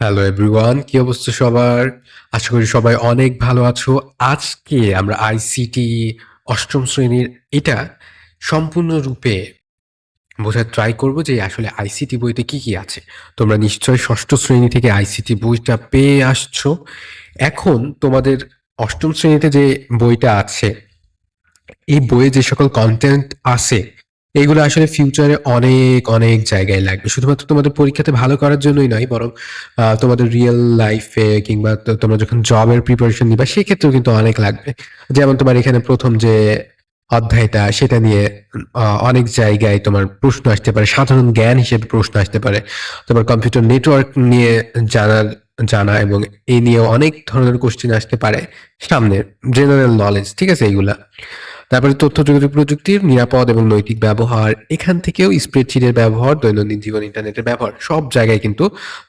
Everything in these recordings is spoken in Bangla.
হ্যালো এভরিওয়ান কি অবস্থা সবার? আশা করি সবাই অনেক ভালো আছো। আজকে আমরা আইসিটি অষ্টম শ্রেণির এটা সম্পূর্ণরূপে বোঝার ট্রাই করব যে আসলে আইসিটি বইতে কি কি আছে। তোমরা নিশ্চয়ই ষষ্ঠ শ্রেণি থেকে আইসিটি বইটা পেয়ে আসছো। এখন তোমাদের অষ্টম শ্রেণীতে যে বইটা আছে, এই বইয়ে যে সকল কন্টেন্ট আছে এগুলো আসলে ফিউচারে অনেক অনেক জায়গায় লাগবে। শুধুমাত্র তোমাদের পরীক্ষাতে ভালো করার জন্যই নয়, বরং তোমাদের রিয়েল লাইফে কিংবা তোমরা যখন জবের প্রিপারেশন নিবা, সেক্ষেত্রেও কিন্তু অনেক লাগবে। যেমন তোমার এখানে প্রথম যে অধ্যায়টা, সেটা নিয়ে অনেক জায়গায় তোমার প্রশ্ন আসতে পারে, সাধারণ জ্ঞান হিসেবে প্রশ্ন আসতে পারে। তোমার কম্পিউটার নেটওয়ার্ক নিয়ে জানার জানা এবং এই নিয়ে অনেক ধরনের কোশ্চেন আসতে পারে সামনে জেনারেল নলেজ ঠিক আছে এইগুলা? তারপরে তথ্য যোগাযোগ প্রযুক্তির নিরাপদ এবং নৈতিক ব্যবহার, এখান থেকেও স্প্রেডশিটের ব্যবহার, দৈনন্দিন জীবন ইন্টারনেটের ব্যবহার, সব জায়গায় কিন্তু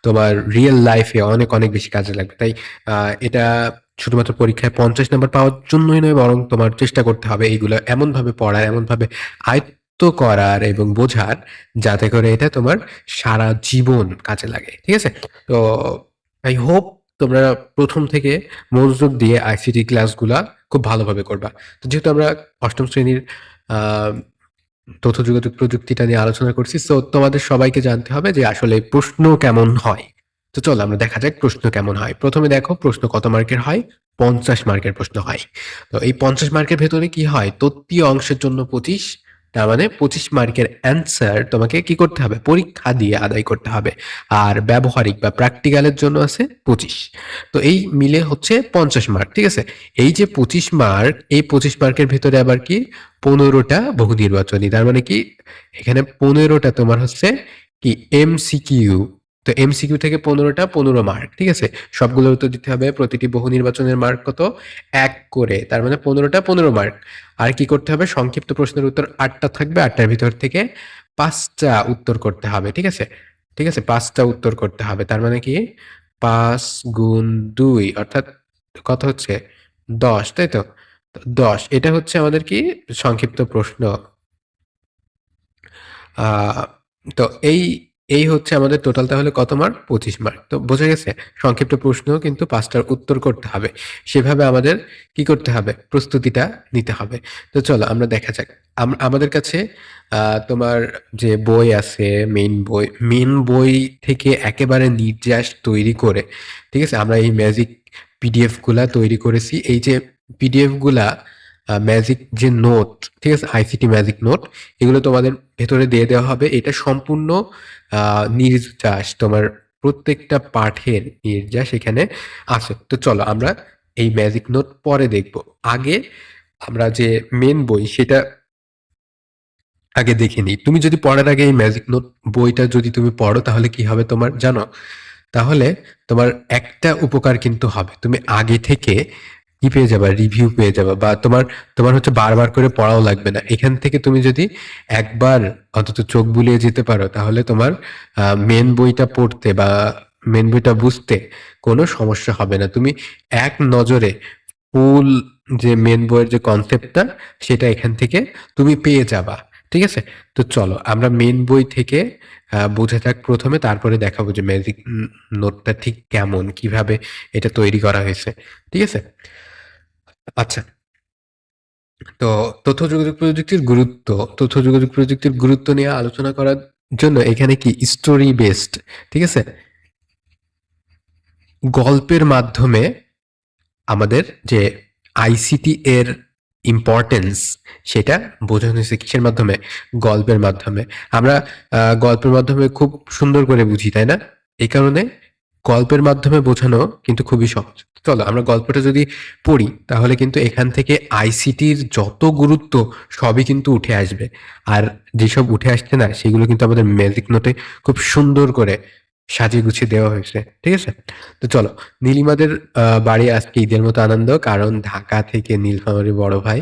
তোমার রিয়েল লাইফে অনেক অনেক বেশি কাজে লাগবে। তাই এটা শুধুমাত্র পরীক্ষায় পঞ্চাশ নাম্বার পাওয়ার জন্যই নয়, বরং তোমার চেষ্টা করতে হবে এইগুলো এমনভাবে পড়ার, এমনভাবে আয়ত্ত করার এবং বোঝার যাতে করে এটা তোমার সারা জীবন কাজে লাগে। ঠিক আছে? তো আই হোপ তোমরা প্রথম থেকে মনোযোগ দিয়ে আইসিটি ক্লাসগুলা খুব ভালোভাবে করবা। তো যেহেতু আমরা অষ্টম শ্রেণির তথ্য যোগাযোগ প্রযুক্তিটা নিয়ে আলোচনা করছি তো তোমাদের সবাইকে জানতে হবে যে আসলে প্রশ্ন কেমন হয়। তো চলো আমরা দেখা যাক প্রশ্ন কেমন হয়। প্রথমে দেখো, প্রশ্ন কত মার্কের হয়? পঞ্চাশ মার্কের প্রশ্ন হয়। তো এই পঞ্চাশ মার্কের ভেতরে কি হয়? তত্ত্বীয় অংশের জন্য পঁচিশ তার মানে পঁচিশ মার্কের অ্যান্সার তোমাকে কি করতে হবে? পরীক্ষা দিয়ে আদায় করতে হবে। আর ব্যবহারিক বা প্র্যাকটিক্যালের জন্য আছে পঁচিশ। তো এই মিলে হচ্ছে পঞ্চাশ মার্ক ঠিক আছে? এই যে পঁচিশ মার্ক এই পঁচিশ মার্কের ভেতরে আবার কি? পনেরোটা বহু নির্বাচনী। তার মানে কি? এখানে পনেরোটা তোমার হচ্ছে কি? এমসিকিউ তো এমসিকিউ থেকে পনেরোটা পনেরো মার্ক ঠিক আছে? সবগুলোর উত্তর দিতে হবে, প্রতিটি বহু নির্বাচনের মার্ক কত? এক করে, তার মানে পনেরোটা পনেরো মার্ক আর কি করতে হবে? সংক্ষিপ্ত প্রশ্নের উত্তর আটটা থাকবে, আটটার ভিতর থেকে পাঁচটা উত্তর করতে হবে, ঠিক আছে? ঠিক আছে, পাঁচটা উত্তর করতে হবে, তার মানে কি? পাঁচ গুণ দুই, অর্থাৎ কত হচ্ছে? দশ, তাই তো? দশ, এটা হচ্ছে আমাদের কি? সংক্ষিপ্ত প্রশ্ন। তো এই এই হচ্ছে আমাদের টোটাল তাহলে কত মার্ক পঁচিশ মার্ক তো বোঝা গেছে, সংক্ষিপ্ত প্রশ্ন কিন্তু পাঁচটার উত্তর করতে হবে। সেভাবে আমাদের কি করতে হবে? প্রস্তুতিটা নিতে হবে। তো চলো আমরা দেখা যাক। আম- আমাদের কাছে তোমার যে বই আছে মেইন বই মেইন বই থেকে একেবারে নির্যাস তৈরি করে, ঠিক আছে? আমরা এই ম্যাজিক পিডিএফগুলা তৈরি করেছি। এই যে পিডিএফগুলা ম্যাজিক যে নোট ঠিক আছে? আইসিটি ম্যাজিক নোট এগুলো তোমাদের ভেতরে দিয়ে দেওয়া হবে। এটা সম্পূর্ণ নির্যাস, তোমার প্রত্যেকটা পাঠের নির্যাস এখানে আছে। তো চলো আমরা এই ম্যাজিক নোট পরে দেখব। আগে আমরা যে মেন বই, সেটা আগে দেখে নিই। তুমি যদি পড়ার আগে এই ম্যাজিক নোট বইটা যদি তুমি পড়ো, তাহলে কি হবে তোমার জানো? তাহলে তোমার একটা উপকার কিন্তু হবে। তুমি আগে থেকে কি পেয়ে যাবা রিভিউ পেয়ে যাবা বা তোমার তোমার হচ্ছে বারবার করে পড়াও লাগবে না। এখান থেকে তুমি যদি একবার অন্তত চোখ বুলিয়ে যেতে পারো, তাহলে তোমার মেন বইটা পড়তে বা মেন বইটা বুঝতে কোনো সমস্যা হবে না। তুমি এক নজরে ফুল যে মেন বইয়ের যে কনসেপ্টটা সেটা এখান থেকে তুমি পেয়ে যাবা। ঠিক আছে? তো চলো, আমরা মেন বই থেকে বোঝা যাক প্রথমে, তারপরে দেখাবো যে ম্যাজিক নোটটা ঠিক কেমন, কীভাবে এটা তৈরি করা হয়েছে। ঠিক আছে? আচ্ছা। তো তথ্য যোগাযোগ প্রযুক্তির গুরুত্ব, তথ্য যোগাযোগ প্রযুক্তির গুরুত্ব নিয়ে আলোচনা করার জন্য এখানে কি স্টোরি বেসড ঠিক আছে? গল্পের মাধ্যমে আমাদের যে আইসিটি এর ইম্পর্টেন্স সেটা বোঝানো হয়েছে কিসের মাধ্যমে? গল্পের মাধ্যমে। আমরা গল্পের মাধ্যমে খুব সুন্দর করে বুঝি, তাই না? এই কারণে গল্পের মাধ্যমে বোঝানো কিন্তু খুবই সহজ। চলো আমরা গল্পটা যদি পড়ি, তাহলে কিন্তু এখান থেকে আইসিটির যত গুরুত্ব সবই কিন্তু উঠে আসবে। আর যেসব উঠে আসছে না, সেগুলো কিন্তু আমাদের ম্যাজিক নোটে খুব সুন্দর করে সাজিয়ে গুছিয়ে দেওয়া হয়েছে, ঠিক আছে? তো চলো, নীলিমাদের বাড়ি আজকে ঈদের মতো আনন্দ, কারণ ঢাকা থেকে নীলফামারীর বড় ভাই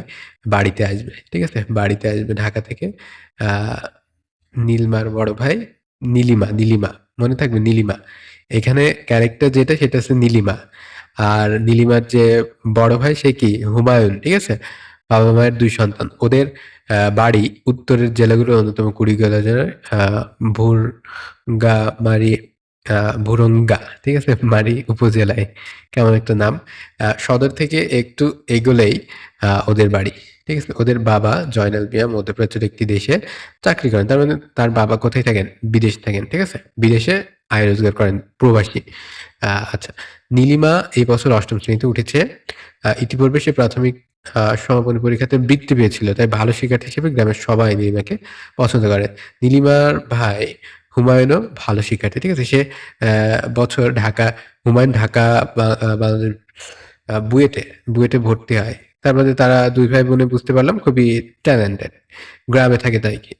বাড়িতে আসবে, ঠিক আছে? বাড়িতে আসবে ঢাকা থেকে নীলমার বড় ভাই নীলিমা নীলিমা, মনে থাকবে নীলিমা। এখানে ক্যারেক্টার যেটা সেটা হচ্ছে নীলিমা আর নীলিমার যে বড় ভাই সে কি হুমায়ুন ঠিক আছে বাবা মায়ের দুই সন্তান ওদের বাড়ি উত্তরের জেলাগুলোর অন্যতম কুড়িগ্রাম জেলার আহ ভুরগামারি আ ভুরুঙ্গা, ঠিক আছে? মারি উপজেলায়। কেমন একটা নাম। সদর থেকে একটু এগোলেই ওদের বাড়ি। ঠিক আছে? ওদের বাবা জয়নাল মিয়া মধ্যপ্রাচ্যের একটি দেশে চাকরি করেন। তার মানে তার বাবা কোথায় থাকেন? বিদেশে থাকেন। ঠিক আছে? বিদেশে আয় রোজগার করেন, প্রবাসী। আচ্ছা। নীলিমা এই বছর অষ্টম শ্রেণীতে উঠেছে। ইতিপূর্বে সে প্রাথমিক সমাপনী পরীক্ষাতে বৃত্তি পেয়েছিল। তাই ভালো শিক্ষার্থী হিসেবে গ্রামের সবাই নীলিমাকে পছন্দ করে। নীলিমার ভাই হুমায়ুনও ভালো শিক্ষার্থী। ঠিক আছে? সে বছর ঢাকা হুমায়ুন ঢাকা বাংলাদেশ বুয়েটে, বুয়েটে ভর্তি হয়। তার মানে তারা দুই ভাই বোনে বুঝতে পারলাম খুবই ট্যালেন্টেড। গ্রামে থাকে তাই কি।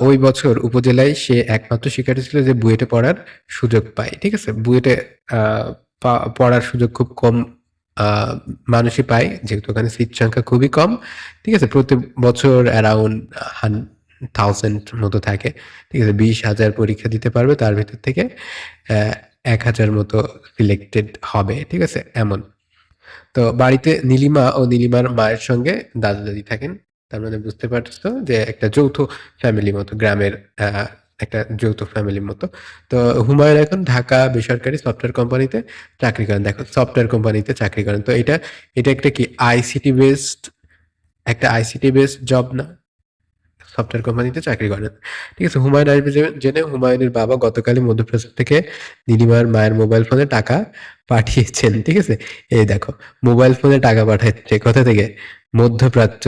ওই বছর উপজেলায় সে একমাত্র শিক্ষার্থী ছিল যে বুয়েটে পড়ার সুযোগ পায়। ঠিক আছে? বুয়েটে পড়ার সুযোগ খুব কম মানুষই পায়। যেহেতু ওখানে সিট সংখ্যা খুবই কম। ঠিক আছে? প্রতি বছর অ্যারাউন্ড 1000 মতো থাকে। ঠিক আছে? ২০,০০০ পরীক্ষা দিতে পারবে। তার ভেতর থেকে এক হাজার মতো সিলেক্টেড হবে। ঠিক আছে? এমন। তো বাড়িতে নীলিমা ও নীলিমার মায়ের সঙ্গে দাদা-দাদি থাকেন। তার মানে বুঝতে পারছ যে একটা যৌথ ফ্যামিলি মতো গ্রামের একটা যৌথ ফ্যামিলির মতো। তো হুমায়ুন এখন ঢাকা বেসরকারি সফটওয়্যার কোম্পানিতে চাকরি করেন। দেখো সফটওয়্যার কোম্পানিতে চাকরি করেন। তো এটা, এটা একটা কি আইসিটি বেসড একটা আইসিটি বেসড জব না? সফটওয়্যার কোম্পানিতে চাকরি করেন। ঠিক আছে? হুমায়ুন আসবে জেনে হুমায়ুনের বাবা গতকালই মধ্যপ্রাচ্য থেকে নীলিমার মায়ের মোবাইল ফোনে টাকা পাঠিয়েছেন। ঠিক আছে? এই দেখো মোবাইল ফোনে টাকা পাঠাচ্ছে কোথা থেকে? মধ্যপ্রাচ্য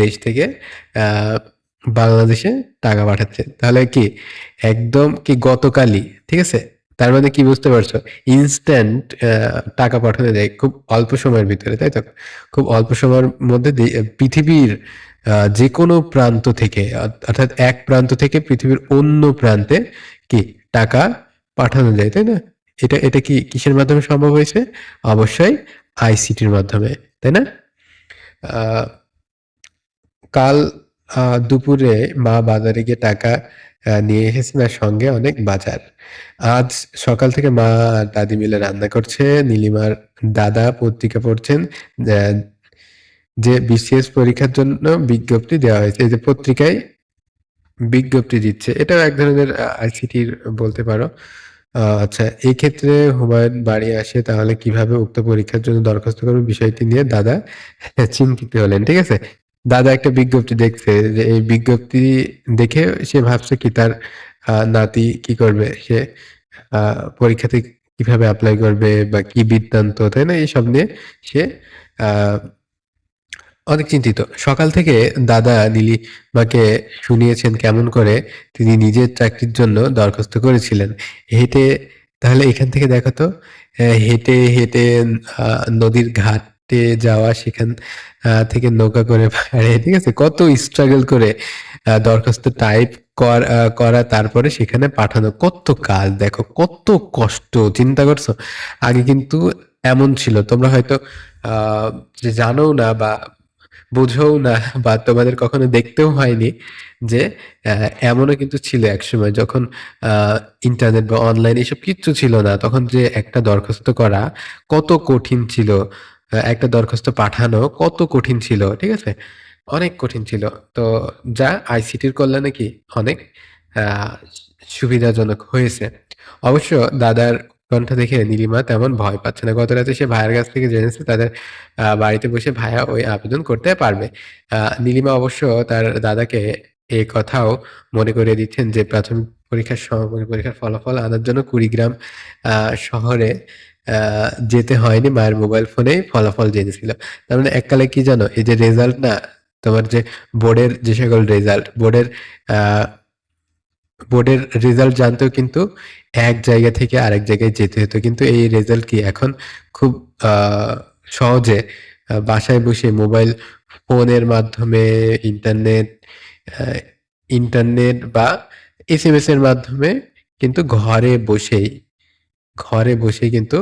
দেশ থেকে বাংলাদেশে টাকা পাঠাচ্ছে। তাহলে কি একদম কি গতকালই, ঠিক আছে? তার মানে কি বুঝতে পারছ? ইনস্ট্যান্ট টাকা পাঠানো যায় খুব অল্প সময়ের ভিতরে, তাই তো? খুব অল্প সময়ের মধ্যে পৃথিবীর আ যেকোনো প্রান্ত থেকে অর্থাৎ এক প্রান্ত থেকে পৃথিবীর অন্য প্রান্তে কি টাকা পাঠানো যায়, তাই না? এটা এটা কি কিসের মাধ্যমে সম্ভব হয়েছে? অবশ্যই আইসিটির মাধ্যমে, তাই না? কাল দুপুরে মা বাজারে গিয়ে টাকা নিয়ে এসেছেন আর সঙ্গে অনেক বাজার। আজ সকাল থেকে মা দাদি মিলে রান্না করছে। নীলিমার দাদা পত্রিকা পড়ছেন। যে বিসিএস পরীক্ষার জন্য বিজ্ঞপ্তি দেওয়া হয়েছে। এই যে পত্রিকায় বিজ্ঞপ্তি দিচ্ছে। এটাও এক ধরনের আইসিটির বলতে পারো। আচ্ছা এই ক্ষেত্রে হুমায়ুন বাড়ি আসে তাহলে কীভাবে উক্ত পরীক্ষার জন্য দরখাস্ত করবে বিষয়টি নিয়ে দাদা চিন্তিত হলেন। ঠিক আছে? দাদা একটা বিজ্ঞপ্তি দেখছে যে এই বিজ্ঞপ্তি দেখে সে ভাবছে কি তার নাতি কি করবে? সে পরীক্ষাতে কীভাবে অ্যাপ্লাই করবে বা কি বৃত্তান্ত, তাই না? এসব নিয়ে সে অনেক চিন্তিত। সকাল থেকে দাদা নীলিমাকে শুনিয়েছেন কেমন করে তিনি নিজের চাকরির জন্য দরখাস্ত করেছিলেন। হেঁটে তাহলে এখান থেকে দেখো তো হেঁটে, হেঁটে নদীর ঘাটে যাওয়া সেখান থেকে নৌকা করে ঠিক আছে? কত স্ট্রাগল করে দরখাস্ত টাইপ কর তারপরে সেখানে পাঠানো। কত কাজ দেখো, কত কষ্ট চিন্তা করছ? আগে কিন্তু এমন ছিল। তোমরা হয়তো যে জানোও না বা বোঝোও না বা তোমাদের কখনো দেখতেও হয়নি যে এমনও কিন্তু ছিল একসময় যখন ইন্টারনেট বা অনলাইন এসব কিচ্ছু ছিল না। তখন যে একটা দরখাস্ত করা কত কঠিন ছিল। একটা দরখাস্ত পাঠানো কত কঠিন ছিল। ঠিক আছে? অনেক কঠিন ছিল। তো যা আইসিটির কল্যাণে কি অনেক সুবিধাজনক হয়েছে। অবশ্য দাদার উৎকণ্ঠা দেখে নীলিমা তেমন ভয় পাচ্ছে না। গত রাতে সে ভাইয়ের কাছ থেকে জেনেছে তাদের বাড়িতে বসে ভাইয়া ওই আবেদন করতে পারবে। নীলিমা অবশ্য তার দাদাকে এ কথাও মনে করিয়ে দিচ্ছেন যে প্রাথমিক পরীক্ষার পরীক্ষার ফলাফল আনার জন্য কুড়িগ্রাম শহরে যেতে হয়নি। মায়ের মোবাইল ফোনেই ফলাফল জেনেছিল। তার মানে এককালে কি জানো? এই যে রেজাল্ট না, তোমার যে বোর্ডের যে সকল রেজাল্ট বোর্ডের বোর্ডের রেজাল্ট জানতেও কিন্তু এক জায়গা থেকে আরেক জায়গায় যেতে হতো। কিন্তু এই রেজাল্ট কি এখন খুব সহজে বাসায় বসে মোবাইল ফোনের মাধ্যমে ইন্টারনেট ইন্টারনেট বা এস এম এস এর মাধ্যমে কিন্তু ঘরে বসেই, ঘরে বসে কিন্তু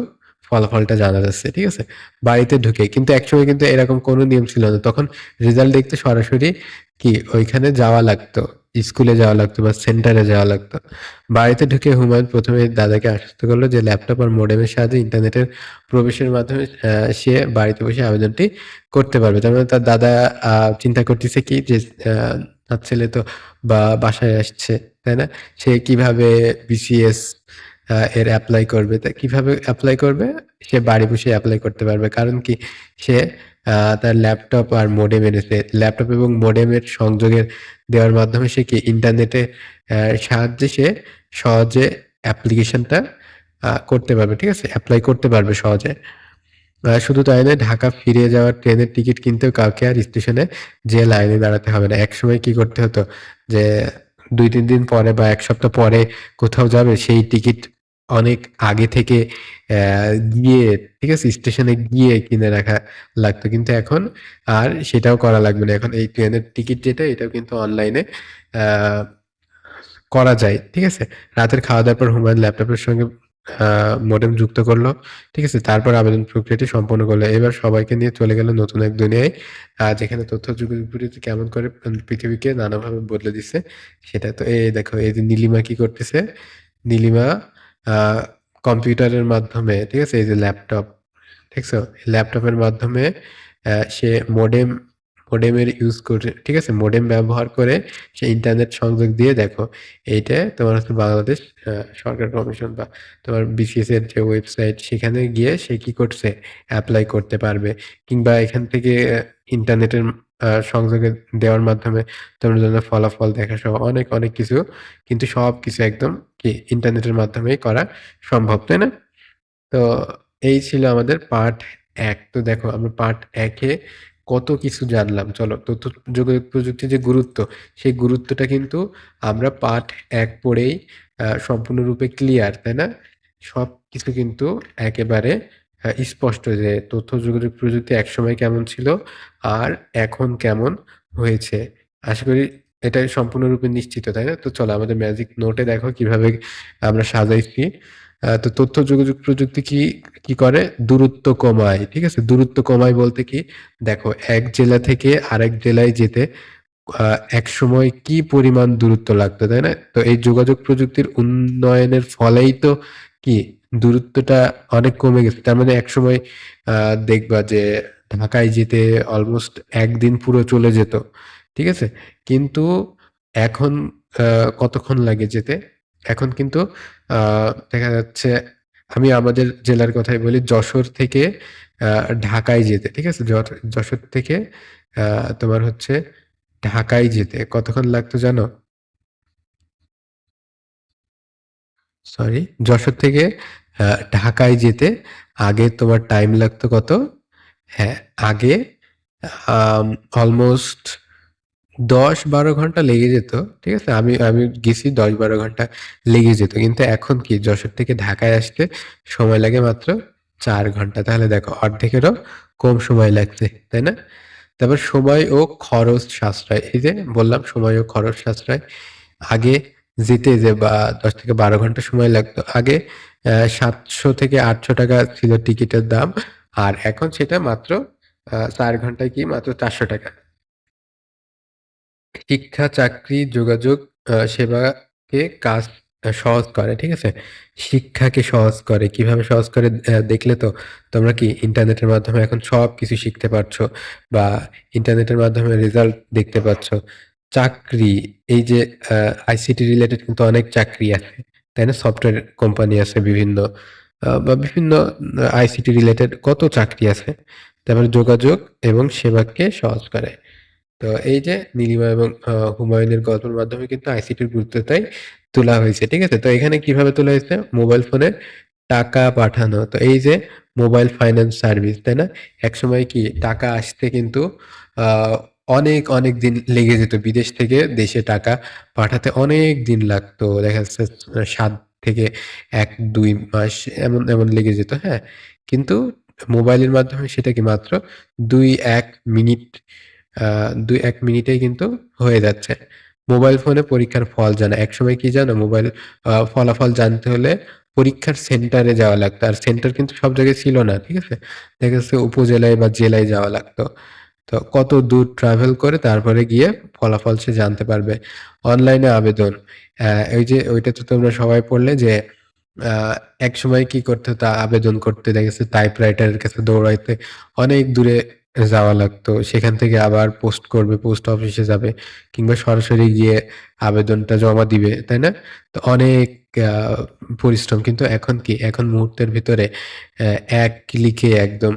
ফলাফলটা জানা যাচ্ছে। ঠিক আছে? বাড়িতে ঢুকে। কিন্তু একসময় কিন্তু এরকম কোনো নিয়ম ছিল না। তখন রেজাল্ট দেখতে সরাসরি কি ওইখানে যাওয়া লাগতো। স্কুলে যাওয়া লাগতো বা সেন্টারে যাওয়া লাগতো। বাড়িতে ঢুকে হুমায়ুন প্রথমে দাদাকে আশ্বস্ত করল যে ল্যাপটপ আর মোডেমের সাহায্যে ইন্টারনেটের প্রবেশের মাধ্যমে সে বাড়িতে বসে আবেদনটি করতে পারবে। তার মানে তার দাদা চিন্তা করতেছে কি যে তার ছেলে তো বা বাসায় আসছে, তাই না? সে কীভাবে বিসিএস এর অ্যাপ্লাই করবে। তা কীভাবে অ্যাপ্লাই করবে? সে বাড়ি বসে অ্যাপ্লাই করতে পারবে। কারণ কি? সে তার ল্যাপটপ আর মোডেম এনেছে। ল্যাপটপ এবং মডেমের সংযোগের দেওয়ার মাধ্যমে সে কি ইন্টারনেটে সাহায্যে সে সহজে অ্যাপ্লিকেশনটা করতে পারবে। ঠিক আছে? অ্যাপ্লাই করতে পারবে সহজে। শুধু তাই নয়, ঢাকা ফিরে যাওয়ার ট্রেনের টিকিট কিনতেও কাউকে আর স্টেশনে যেয়ে লাইনে দাঁড়াতে হবে না। একসময় কি করতে হতো? যে ২-৩ দিন পরে বা এক সপ্তাহ পরে কোথাও যাবে, সেই টিকিট অনেক আগে থেকে গিয়ে, ঠিক আছে? স্টেশনে গিয়ে কিনে রাখা লাগতো। কিন্তু এখন আর সেটাও করা লাগবে না। এখন এই ট্রেনের টিকিট যেটা, এটাও কিন্তু অনলাইনে করা যায়। ঠিক আছে? রাতের খাওয়া-দাওয়ার পর হুমায়ূন ল্যাপটপের সঙ্গে মডেম যুক্ত করল, ঠিক আছে? তারপর আবেদন প্রক্রিয়াটি সম্পন্ন করল এবার সবাইকে নিয়ে চলে গেল নতুন এক দুনিয়ায়। যেখানে তথ্য যোগাযোগ প্রযুক্তি কেমন করে পৃথিবীকে নানাভাবে বদলে দিচ্ছে, সেটা তো, এই দেখো, এই যে নীলিমা কি করতেছে? নীলিমা কম্পিউটারের মাধ্যমে, ঠিক আছে? এই যে ল্যাপটপ দেখছ? ল্যাপটপের মাধ্যমে সে মোডেম মোডেমের ইউজ করে, ঠিক আছে? মোডেম ব্যবহার করে সে ইন্টারনেট সংযোগ দিয়ে দেখো, এইটা তোমার হচ্ছে বাংলাদেশ সরকার কমিশন বা তোমার বিসিএস এর যে ওয়েবসাইট সেখানে গিয়ে সে কি করছে? অ্যাপ্লাই করতে পারবে। কিংবা এখান থেকে ইন্টারনেটের সংযোগে দেওয়ার মাধ্যমে তোমরা যেন ফলাফল দেখাসহ অনেক, অনেক কিছু কিন্তু সবকিছু একদম কি ইন্টারনেটের মাধ্যমেই করা সম্ভব। তাই না? তো এই ছিল আমাদের পার্ট এক তো দেখো আমরা পার্ট একে কত কিছু জানলাম। চলো তথ্য যোগাযোগ প্রযুক্তির যে গুরুত্ব, সেই গুরুত্বটা কিন্তু আমরা পার্ট এক পড়েই সম্পূর্ণরূপে ক্লিয়ার, তাই না? সব কিছু কিন্তু একেবারে স্পষ্ট যে তথ্য যোগাযোগ প্রযুক্তি একসময় কেমন ছিল আর এখন কেমন হয়েছে। আশা করি এটাই সম্পূর্ণরূপে নিশ্চিত, তাই না? তো চলো আমাদের ম্যাজিক নোটে দেখো কীভাবে আমরা সাজাইছি। তো তথ্য যোগাযোগ প্রযুক্তি কি, কি করে? দূরত্ব কমায়। ঠিক আছে? দূরত্ব কমায় বলতে কি? দেখো এক জেলা থেকে আরেক জেলায় যেতে এক সময় কি পরিমাণ দূরত্ব লাগতো, তাই না? তো এই যোগাযোগ প্রযুক্তির উন্নয়নের ফলেই তো কি দূরত্বটা অনেক কমে গেছে। তার মানে একসময় দেখবা যে ঢাকায় যেতে অলমোস্ট একদিন পুরো চলে যেত। ঠিক আছে? কিন্তু এখন কতক্ষণ লাগে যেতে? এখন কিন্তু দেখা যাচ্ছে আমি আমাদের জেলার কথাই বলি, যশোর থেকে ঢাকায় যেতে। ঠিক আছে? যশোর থেকে তোমার হচ্ছে ঢাকায় যেতে কতক্ষণ লাগতো জানো? সরি যশোর থেকে ঢাকায় যেতে আগে তোমার টাইম লাগতো কত? হ্যাঁ, আগে অলমোস্ট দশ বারো ঘণ্টা লেগে যেত। ঠিক আছে? আমি আমি গেছি দশ বারো ঘণ্টা লেগে যেত। কিন্তু এখন কি যশোর থেকে ঢাকায় আসতে সময় লাগে মাত্র চার ঘণ্টা। তাহলে দেখো অর্ধেকেরও কম সময় লাগছে। তাই না? তারপর সময় ও খরচ সাশ্রয়। এই যে বললাম সময় ও খরচ সাশ্রয়। আগে যেতে যে বা ১০-১২ ঘণ্টা সময় লাগতো। আগে অ্যা ৳৭০০-৮০০ ছিল টিকিটের দাম। আর এখন সেটা মাত্র ৪ ঘন্টায় কি মাত্র ৳৪০০ শিক্ষা, চাকরি, যোগাযোগ সেবাকে কাজ সহজ করে। ঠিক আছে? শিক্ষাকে সহজ করে। কীভাবে সহজ করে দেখলে তো তোমরা কি ইন্টারনেটের মাধ্যমে এখন সবকিছু শিখতে পারছ বা ইন্টারনেটের মাধ্যমে রেজাল্ট দেখতে পাচ্ছ। চাকরি এই যে আইসিটি রিলেটেড কিন্তু অনেক চাকরি আছে। তাই না? সফটওয়্যার কোম্পানি আছে বিভিন্ন বা বিভিন্ন আইসিটি রিলেটেড কত চাকরি আছে। তারপরে যোগাযোগ এবং সেবাকে সহজ করে। তো এই যে নীলিমা এবং হুমায়ুনের গল্পের মাধ্যমে কিন্তু আইসিটির গুরুত্বটাই তোলা হয়েছে। ঠিক আছে? তো এখানে কীভাবে তোলা হয়েছে? মোবাইল ফোনে টাকা পাঠানো। তো এই যে মোবাইল ফাইন্যান্স সার্ভিস, তাই না? একসময় কি টাকা আসতে কিন্তু অনেক, অনেক দিন লেগে যেত। বিদেশ থেকে দেশে টাকা পাঠাতে অনেক দিন লাগতো। দেখা যাচ্ছে সাত থেকে ১-২ মাস এমন, এমন লেগে যেত। হ্যাঁ? কিন্তু মোবাইলের মাধ্যমে সেটা কি মাত্র ২-১ মিনিট আ ২-১ মিনিটেই কিন্তু হয়ে যাচ্ছে। মোবাইল ফোনে পরীক্ষার ফল জানা। একসময় কি জানো? মোবাইল ফলাফল জানতে হলে পরীক্ষার সেন্টারে যাওয়া লাগতো। আর সেন্টার কিন্তু সব জায়গায় ছিল না। ঠিক আছে? দেখা যাচ্ছে উপজেলায় বা জেলায় যাওয়া লাগতো। তো কত দূর ট্রাভেল করে তারপরে গিয়ে ফলাফল সে জানতে পারবে। অনলাইনে আবেদন। ওই যে ওইটা তো তোমরা সবাই পড়লে যে এক সময় কি করতে হতো? আবেদন করতে দেখা গেছে টাইপরাইটারের কাছে দৌড়াইতে অনেক দূরে যাওয়া লাগতো। সেখান থেকে আবার পোস্ট করবে, পোস্ট অফিসে যাবে কিংবা সরাসরি গিয়ে আবেদনটা জমা দিবে, তাই না? তো অনেক পরিশ্রম। কিন্তু এখন কি? এখন মুহূর্তের ভিতরে এক ক্লিকে একদম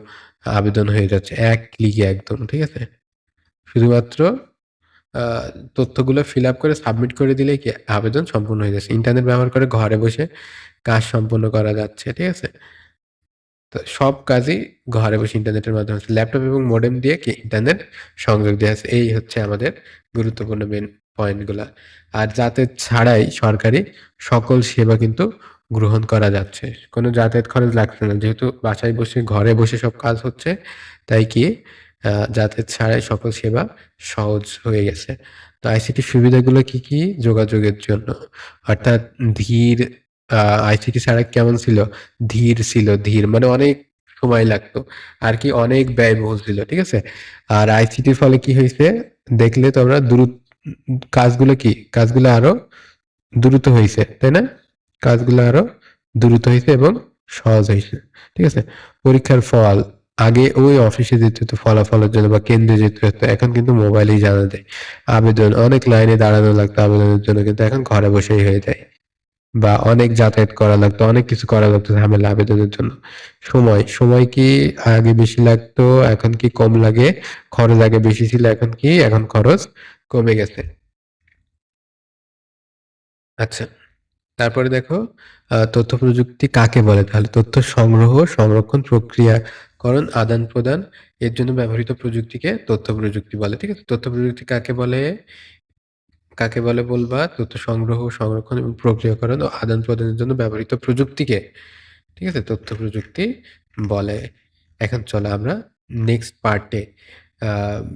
আবেদন হয়ে যাচ্ছে। এক ক্লিকে একদম, ঠিক আছে? শুধুমাত্র তথ্যগুলো ফিল আপ করে সাবমিট করে দিলেই কি আবেদন সম্পূর্ণ হয়ে যাচ্ছে। ইন্টারনেট ব্যবহার করে ঘরে বসে কাজ সম্পন্ন করা যাচ্ছে, ঠিক আছে? তো সব কাজই ঘরে বসে ইন্টারনেটের মাধ্যমে হচ্ছে। ল্যাপটপ এবং মডেম দিয়ে কি ইন্টারনেট সংযোগ দেওয়া আছে। এই হচ্ছে আমাদের গুরুত্বপূর্ণ মেইন পয়েন্টগুলা। আর যাতে ছাড়াই সরকারি সকল সেবা কিন্তু গ্রহণ করা যাচ্ছে। কোনো যাতায়াত খরচ লাগছে না। যেহেতু বাসায় বসে ঘরে বসে সব কাজ হচ্ছে, তাই কি যাতায়াত ছাড়াই সকল সেবা সহজ হয়ে গেছে। তো আইসিটির সুবিধাগুলো কি, কি? যোগাযোগের জন্য। অর্থাৎ ধীর আইসিটি ছাড়া কেমন ছিল? ধীর ছিল, ধীর মানে অনেক সময় লাগতো। আর কি অনেক ব্যয়বহুল ছিল, ঠিক আছে? আর আইসিটির ফলে কি হয়েছে দেখলে তোমরা দ্রুত কাজগুলো কি? কাজগুলো আরও দ্রুত হয়েছে তাই না? কাজগুলো আরও দ্রুত হইছে এবং সহজ হইছে। ঠিক আছে? পরীক্ষার ফল আগে ওই অফিসে যেতে হতো ফলাফলের জন্য বা কেন্দ্রে যেতে হতো। এখন কিন্তু মোবাইলেই জানা যায়। আবেদন অনেক লাইনে দাঁড়ানো লাগতো আবেদনের জন্য কিন্তু এখন ঘরে বসেই হয়ে যায়। বা অনেক যাতায়াত করা লাগতো, অনেক কিছু করা লাগতো ঝামেলা আবেদনের জন্য। সময়, সময় কি আগে বেশি লাগতো, এখন কি কম লাগে? খরচ আগে বেশি ছিল, এখন কি? এখন খরচ কমে গেছে। আচ্ছা। তারপরে দেখো তথ্য প্রযুক্তি কাকে বলে তাহলে? তথ্য সংগ্রহ, সংরক্ষণ, প্রক্রিয়াকরণ, আদান-প্রদান এর জন্য ব্যবহৃত প্রযুক্তিকে তথ্য প্রযুক্তি বলে। ঠিক আছে? তথ্য প্রযুক্তি কাকে বলে? কাকে বলে বলবা? তথ্য সংগ্রহ, সংরক্ষণ এবং প্রক্রিয়াকরণ ও আদান-প্রদানের জন্য ব্যবহৃত প্রযুক্তিকে, ঠিক আছে? তথ্য প্রযুক্তি বলে। এখন চলো আমরা নেক্সট পার্টে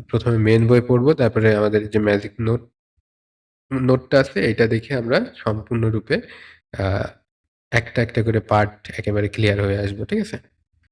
প্রথমে মেন বই পড়ব, তারপরে আমাদের যে ম্যাজিক নোট নোটটা আছে এটা দেখে আমরা সম্পূর্ণরূপে একটা, একটা করে পার্ট একেবারে ক্লিয়ার হয়ে আসব। ঠিক আছে?